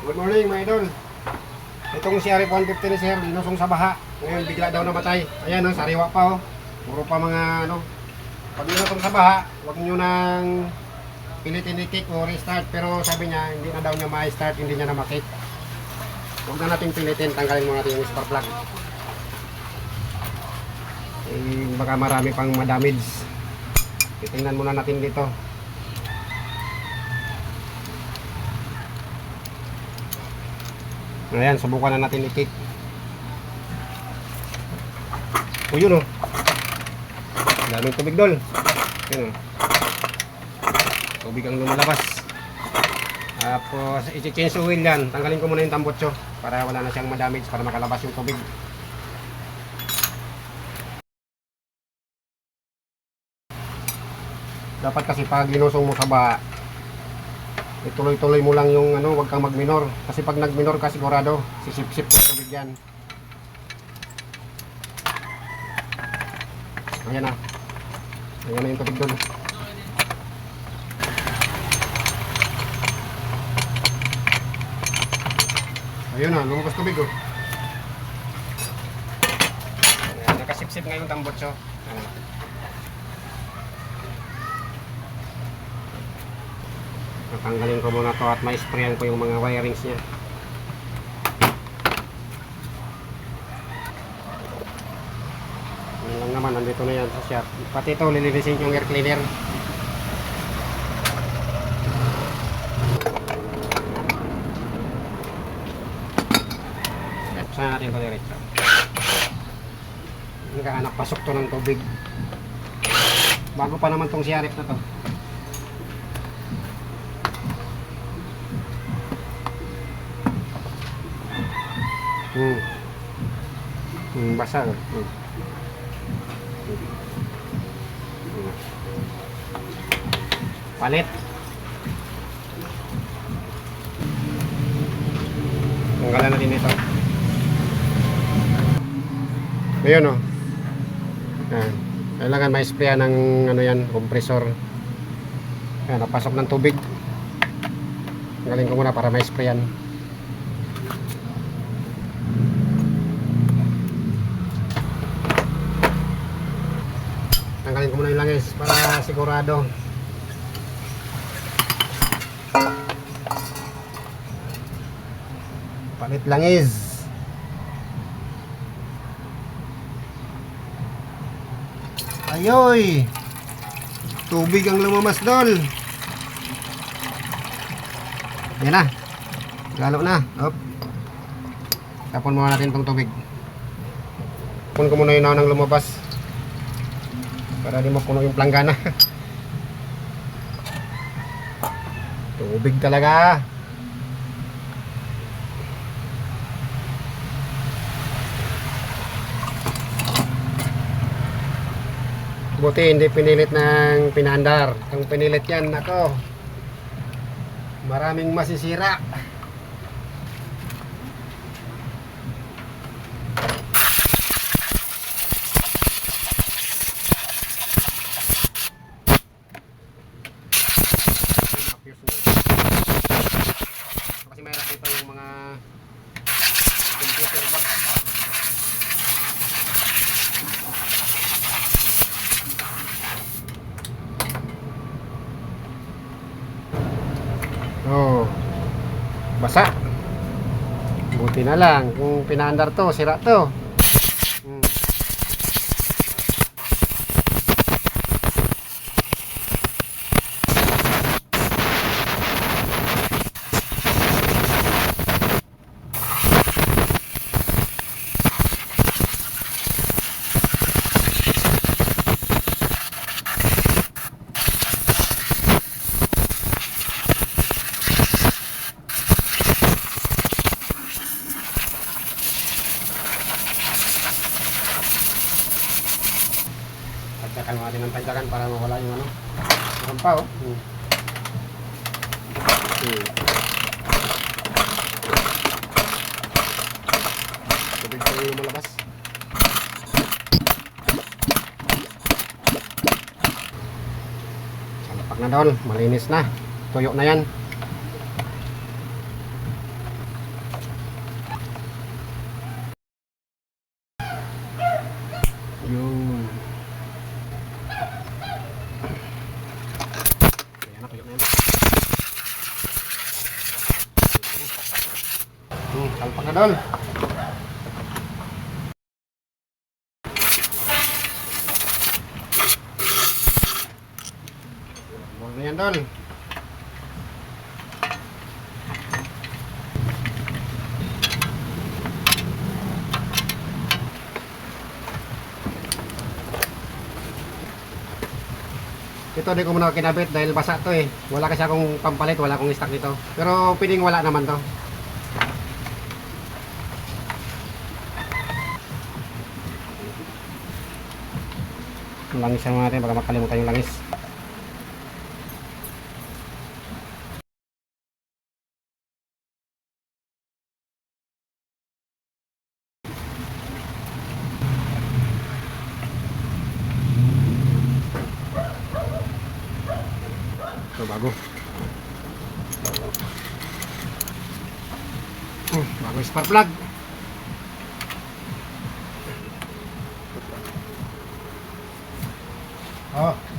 Good morning mga idol. Itong si Arif 150 ni Sir, linusong sa baha. Ngayon bigla daw namatay. Ayan oh, sariwa pa oh. Puro pa mga ano. Pag linusong sa baha, huwag nyo nang pilitin i-kick o restart. Pero sabi niya, hindi na daw niya ma-start, hindi niya na ma-kick. Huwag na natin pilitin, tanggalin mo natin yung spark plug. Eh, baka marami pang ma-damage. Titingnan muna natin dito. Ayan, subukan na natin i-kick. O yun o. Daming tubig dol. Yun o. Tubig ang lumalabas. Tapos, i-change oil yan. Tanggalin ko muna yung tambotso para wala na siyang madamage para makalabas yung tubig. Dapat kasi pag linusong mo sa baha, ituloy-tuloy mo lang yung ano, wag kang magminor. Kasi pag nagminor ka sigurado, sisip-sip ng tubig yan. Ayan na. Ayan na yung tubig doon. Ayun na, lumabas tubig oh. Ayan, nakasip-sip nga yung tambotso. Ayan. Tatanggalin ko muna to at ma-sprayan ko yung mga wirings niya. Yan lang naman, nandito na yan sa shop. Pati ito, lilinisin yung air cleaner. Saan natin ito diretso? Nagkaanak pasok to ng tubig. Bago pa naman tong siarip na to. Basa. oh. Hmm. Hmm. Palit. Tanggalan natin ito. Ayun oh. Yan. Kailangan may spray ng ano yan, compressor. Yan, napasok ng tubig. Tanggalin ko muna para may ko muna yung langis para sigurado. Palit langis. Ayoy! Tubig ang lumamas dol. Yan na. Galo na. Op. Tapon muna natin tong tubig. Tapon ko muna yung naunang lumabas. Para di mapuno yung planggana. Tubig talaga. Buti hindi pinilit ng pinandar. Ang pinilit yan, ako. Maraming masisira. Kasi mahirap dito yung mga computer box. Oh. Basa. Buti na lang kung pinaandar to, sira to. Hmm. Tagtakan mo natin ng tagtakan para mawala yung ano. Meron pa oh. Hmm. Hmm. Tubig pa yung malabas. Salapak na doon. Malinis na. Tuyo na yan. Ayan na, kuyok na yun. Hmm, kalpak na doon. Huwag na yan. Ito di ko muna kinabit dahil basa to eh. Wala kasi akong pampalit, wala akong stock dito. Pero pwedeng wala naman to. Langis naman natin, baka makalimutan yung langis. Bago. Hmm, bago spark plug. Oh.